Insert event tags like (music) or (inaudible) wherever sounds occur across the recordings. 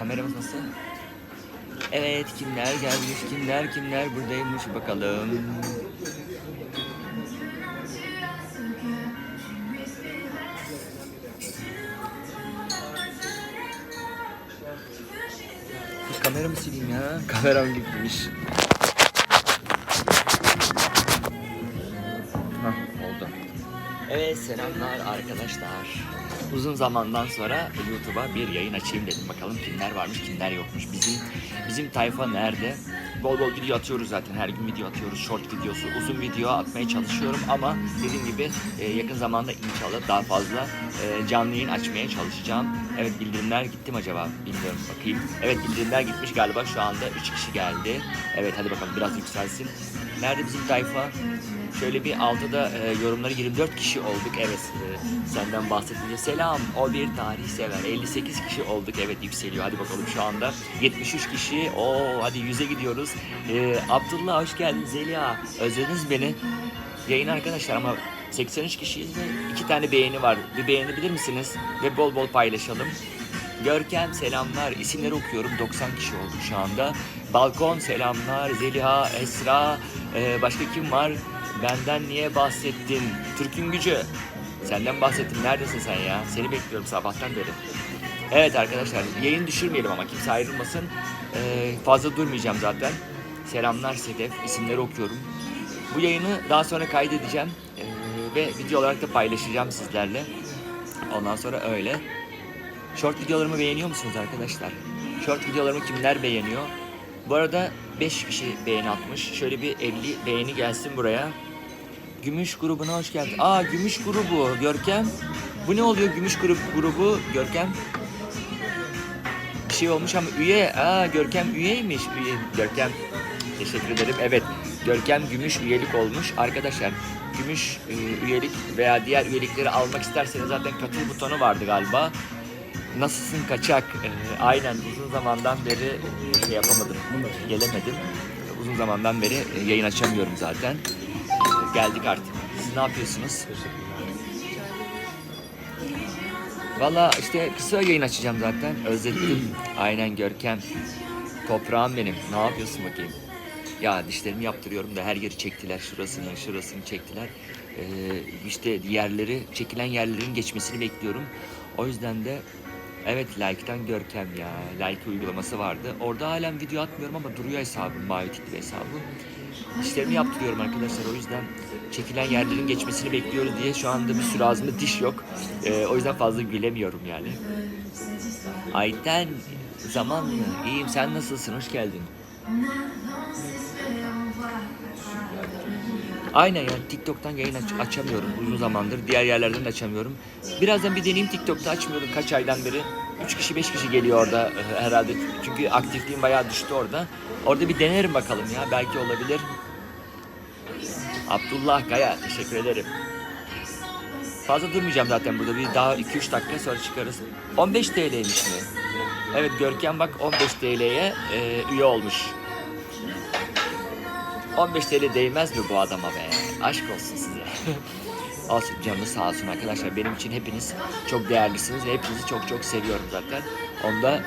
Kameramız nasıl? Evet kimler gelmiş kimler kimler buradaymış bakalım. Kameramı sileyim ya. Kameram gitmiş. Hah oldu. Evet selamlar arkadaşlar. Uzun zamandan sonra YouTube'a bir yayın açayım dedim. Bakalım kimler varmış kimler yokmuş. Bizim bizim tayfa nerede? Bol bol video atıyoruz zaten. Her gün video atıyoruz. Short videosu, uzun video atmaya çalışıyorum ama dediğim gibi e, yakın zamanda inşallah daha fazla e, canlı yayın açmaya çalışacağım. Evet bildirimler gitti mi acaba? Bilmiyorum bakayım. Evet bildirimler gitmiş galiba. Şu anda 3 kişi geldi. Evet hadi bakalım biraz yükselsin. Nerede bizim tayfa? Şöyle bir altıda e, yorumları 24 kişi olduk. Evet e, senden bahsedince selam. O bir tarih sever. 58 kişi olduk. Evet yükseliyor. Hadi bakalım şu anda 73 kişi. Oo hadi 100'e gidiyoruz. E, Abdullah hoş geldin. Zeliha özlediniz beni. Yayın arkadaşlar ama 83 kişiyiz ve iki tane beğeni var. Bir beğenebilir misiniz? Ve bol bol paylaşalım. Görkem selamlar. İsimleri okuyorum. 90 kişi oldu şu anda. Balkon selamlar. Zeliha, Esra. e, başka kim var? Benden niye bahsettin? Türk'ün gücü. Senden bahsettim. Neredesin sen ya? Seni bekliyorum sabahtan beri. Evet arkadaşlar yayın düşürmeyelim ama kimse ayrılmasın. E, fazla durmayacağım zaten. Selamlar Sedef. İsimleri okuyorum. Bu yayını daha sonra kaydedeceğim. e, ve video olarak da paylaşacağım sizlerle. Ondan sonra öyle. Short videolarımı beğeniyor musunuz arkadaşlar? Short videolarımı kimler beğeniyor? Bu arada 5 kişi beğeni atmış. Şöyle bir 50 beğeni gelsin buraya. Gümüş grubuna hoş geldin. Aa Gümüş grubu Görkem. Bu ne oluyor Gümüş grup grubu Görkem? Bir şey olmuş ama üye. Aa Görkem üyeymiş. Üye. Görkem teşekkür ederim. Evet Görkem Gümüş üyelik olmuş. Arkadaşlar Gümüş e, üyelik veya diğer üyelikleri almak isterseniz zaten katıl butonu vardı galiba. Nasılsın kaçak? Ee, aynen uzun zamandan beri e, şey yapamadım, gelemedim. Uzun zamandan beri e, yayın açamıyorum zaten. Ee, geldik artık. Siz ne yapıyorsunuz? Valla işte kısa yayın açacağım zaten. Özledim. Aynen Görkem. Toprağım benim. Ne yapıyorsun bakayım? Ya dişlerimi yaptırıyorum da her yeri çektiler. Şurasını, şurasını çektiler. Ee, işte yerleri, çekilen yerlerin geçmesini bekliyorum. O yüzden de evet like'tan Görkem ya. Like uygulaması vardı. Orada halen video atmıyorum ama duruyor hesabım. Mavi tikli hesabım. Dişlerimi yaptırıyorum arkadaşlar. O yüzden çekilen yerlerin geçmesini bekliyoruz diye şu anda bir sürü ağzımda diş yok. Ee, o yüzden fazla gülemiyorum yani. Ayten zaman mı? İyiyim sen nasılsın? Hoş geldin. Aynen yani TikTok'tan yayın aç- açamıyorum uzun zamandır. Diğer yerlerden de açamıyorum. Birazdan bir deneyeyim TikTok'ta açmıyordum kaç aydan beri. 3 kişi 5 kişi geliyor orada e, herhalde. Çünkü aktifliğim bayağı düştü orada. Orada bir denerim bakalım ya belki olabilir. Abdullah Kaya teşekkür ederim. Fazla durmayacağım zaten burada. Bir daha 2-3 dakika sonra çıkarız. 15 TL'ymiş mi? Evet Görkem bak 15 TL'ye e, üye olmuş. 15 TL değmez mi bu adama be? Aşk olsun size. (laughs) olsun canınız sağ olsun arkadaşlar. Benim için hepiniz çok değerlisiniz ve hepinizi çok çok seviyorum zaten. Onda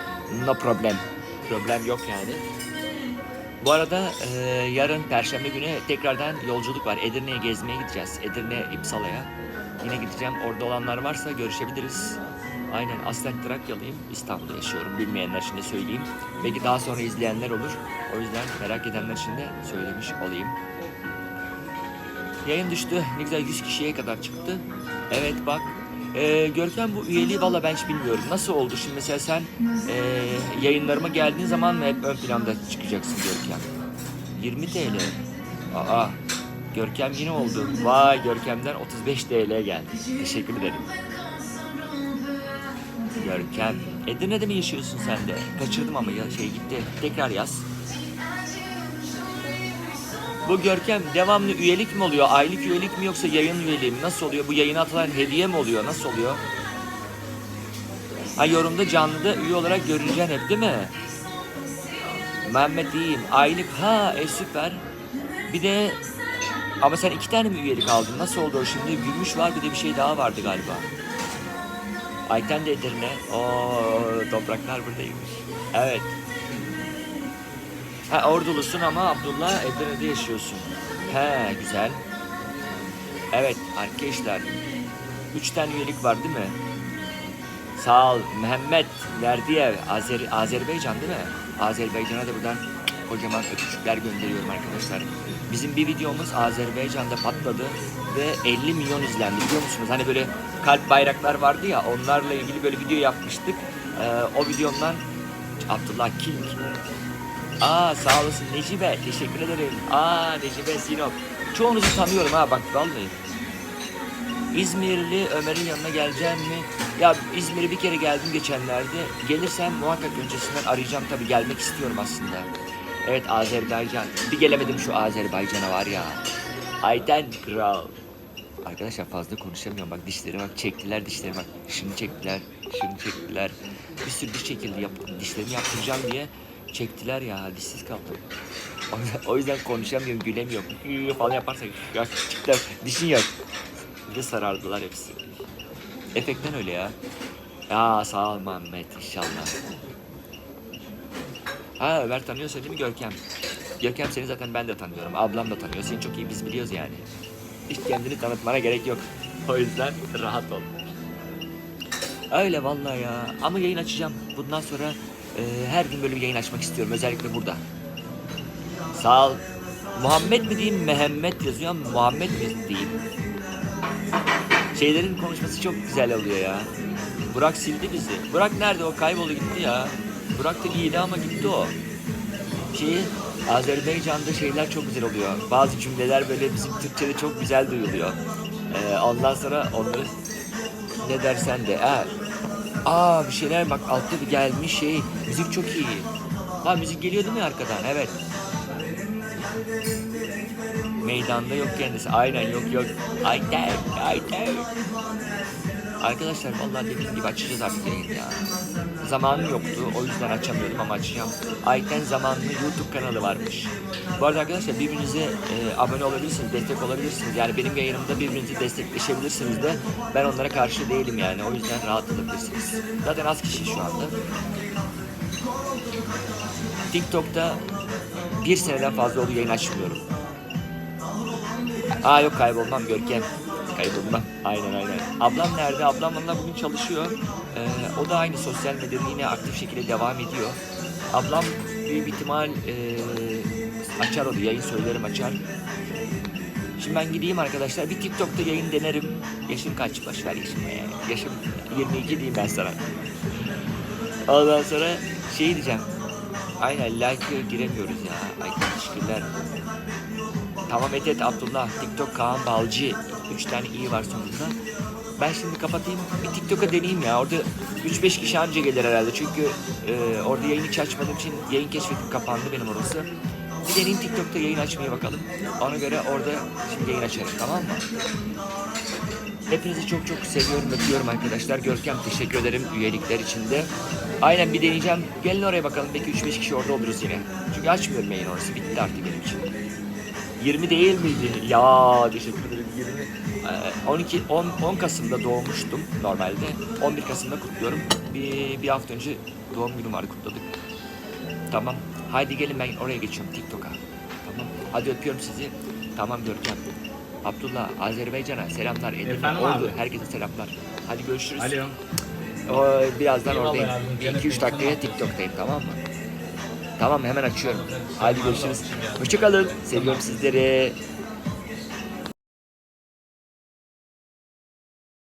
no problem. Problem yok yani. Bu arada e, yarın Perşembe günü tekrardan yolculuk var. Edirne'ye gezmeye gideceğiz. Edirne İpsala'ya. Yine gideceğim. Orada olanlar varsa görüşebiliriz. Aynen aslen Trakyalıyım. İstanbul'da yaşıyorum. Bilmeyenler de söyleyeyim. Belki daha sonra izleyenler olur. O yüzden merak edenler de söylemiş olayım. Yayın düştü. Ne güzel 100 kişiye kadar çıktı. Evet bak. Ee, Görkem bu üyeliği valla ben hiç bilmiyorum. Nasıl oldu? Şimdi mesela sen ee, yayınlarıma geldiğin zaman mı hep ön planda çıkacaksın Görkem? 20 TL. Aa, Görkem yine oldu. Vay Görkem'den 35 TL geldi. Teşekkür ederim. Görkem. Edirne'de mi yaşıyorsun sen de? Kaçırdım ama ya şey gitti. Tekrar yaz. Bu Görkem devamlı üyelik mi oluyor? Aylık üyelik mi yoksa yayın üyeliği mi? Nasıl oluyor? Bu yayına atılan hediye mi oluyor? Nasıl oluyor? Ha yorumda canlıda üye olarak görüneceksin hep değil mi? Mehmet iyiyim. Aylık ha e süper. Bir de ama sen iki tane mi üyelik aldın? Nasıl oldu o şimdi? Gümüş var bir de bir şey daha vardı galiba. Ayten de Edirne. Oo topraklar buradaymış. Evet. Ha Ordulusun ama Abdullah Edirne'de yaşıyorsun. He güzel. Evet arkadaşlar. Üç tane üyelik var değil mi? Sağ ol Mehmet Verdiyev Azer Azerbaycan değil mi? Azerbaycan'a da buradan kocaman öpücükler gönderiyorum arkadaşlar. Bizim bir videomuz Azerbaycan'da patladı ve 50 milyon izlendi biliyor musunuz? Hani böyle kalp bayraklar vardı ya onlarla ilgili böyle video yapmıştık. Ee, o videomdan Abdullah King. Aa sağ olasın Necibe teşekkür ederim. Aa Necibe Sinop. Çoğunuzu tanıyorum ha bak vallahi. İzmirli Ömer'in yanına geleceğim mi? Ya İzmir'e bir kere geldim geçenlerde. Gelirsem muhakkak öncesinden arayacağım tabii gelmek istiyorum aslında. Evet Azerbaycan. Bir gelemedim şu Azerbaycan'a var ya. Ayten Kral. Arkadaşlar fazla konuşamıyorum bak dişleri bak çektiler dişleri bak. Şunu çektiler, şunu çektiler. Bir sürü diş çekildi yap, dişlerimi yaptıracağım diye çektiler ya dişsiz kaldım. O yüzden, o yüzden konuşamıyorum, gülemiyorum. Falan yaparsak ya küçükler dişin yok. Bir de sarardılar hepsi. Efekten öyle ya. Ya sağ ol Muhammed inşallah. Ha Ömer tanıyorsun değil mi Görkem? Görkem seni zaten ben de tanıyorum. Ablam da tanıyor. Seni çok iyi biz biliyoruz yani. Hiç kendini tanıtmana gerek yok. O yüzden rahat ol. Öyle vallahi ya. Ama yayın açacağım. Bundan sonra e, her gün böyle bir yayın açmak istiyorum. Özellikle burada. Sağ ol. Muhammed mi diyeyim, Mehmet yazıyor ama Muhammed mi diyeyim? Şeylerin konuşması çok güzel oluyor ya. Burak sildi bizi. Burak nerede o? Kayboldu gitti ya. Burak da iyiydi ama gitti o. Şeyi Azerbaycan'da şeyler çok güzel oluyor. Bazı cümleler böyle bizim Türkçe'de çok güzel duyuluyor. Ee, ondan sonra onları ne dersen de. Ha. Aa bir şeyler bak altta bir gelmiş şey. Müzik çok iyi. Ha müzik geliyor değil arkadan? Evet. Meydanda yok kendisi. Aynen yok yok. Ayten, ayten. Arkadaşlar vallahi dediğim gibi açacağız artık yayını ya. Zamanım yoktu o yüzden açamıyordum ama açacağım. Ayten zamanlı YouTube kanalı varmış. Bu arada arkadaşlar birbirinize e, abone olabilirsiniz, destek olabilirsiniz. Yani benim yayınımda birbirinizi destekleşebilirsiniz de ben onlara karşı değilim yani. O yüzden rahat olabilirsiniz. Zaten az kişi şu anda. TikTok'ta bir seneden fazla oldu yayın açmıyorum. Aa yok kaybolmam Görkem. Kaybolmam. Aynen aynen. Ablam nerede? Ablam valla bugün çalışıyor. Ee, o da aynı sosyal medyada yine aktif şekilde devam ediyor. Ablam büyük ihtimal e, açar onu. Yayın söylerim açar. Şimdi ben gideyim arkadaşlar. Bir TikTok'ta yayın denerim. Yaşım kaç? Boş ver yaşımı. Yaşım 22 diyeyim ben sana. Ondan sonra şey diyeceğim. Aynen like'e giremiyoruz ya. Ay teşekkürler. Tamam et et Abdullah. TikTok Kaan Balcı. Üç tane iyi var sonunda. Ben şimdi kapatayım. Bir TikTok'a deneyeyim ya. Orada 3-5 kişi anca gelir herhalde. Çünkü e, orada yayın hiç açmadığım için yayın keşfetim kapandı benim orası. Bir deneyeyim TikTok'ta yayın açmaya bakalım. Ona göre orada şimdi yayın açarım tamam mı? Hepinizi çok çok seviyorum, öpüyorum arkadaşlar. Görkem teşekkür ederim üyelikler için de. Aynen bir deneyeceğim. Gelin oraya bakalım. Belki 3-5 kişi orada oluruz yine. Çünkü açmıyorum yayın orası. Bitti artık benim için. 20 değil miydi? Ya teşekkür ederim 20. Ee, 12 10 10 Kasım'da doğmuştum normalde. 11 Kasım'da kutluyorum. Bir, bir hafta önce doğum günüm vardı kutladık. Tamam. Haydi gelin ben oraya geçiyorum TikTok'a. Tamam. Hadi öpüyorum sizi. Tamam Görkem. Abdullah Azerbaycan'a selamlar. Edirne, Efendim Ordu abi? herkese selamlar. Hadi görüşürüz. Alo. O, birazdan Eyvallah oradayım. abi, gene 2-3 dakikaya. TikTok'tayım tamam mı? Tamam hemen açıyorum. Hadi görüşürüz. Hoşçakalın. Seviyorum sizleri.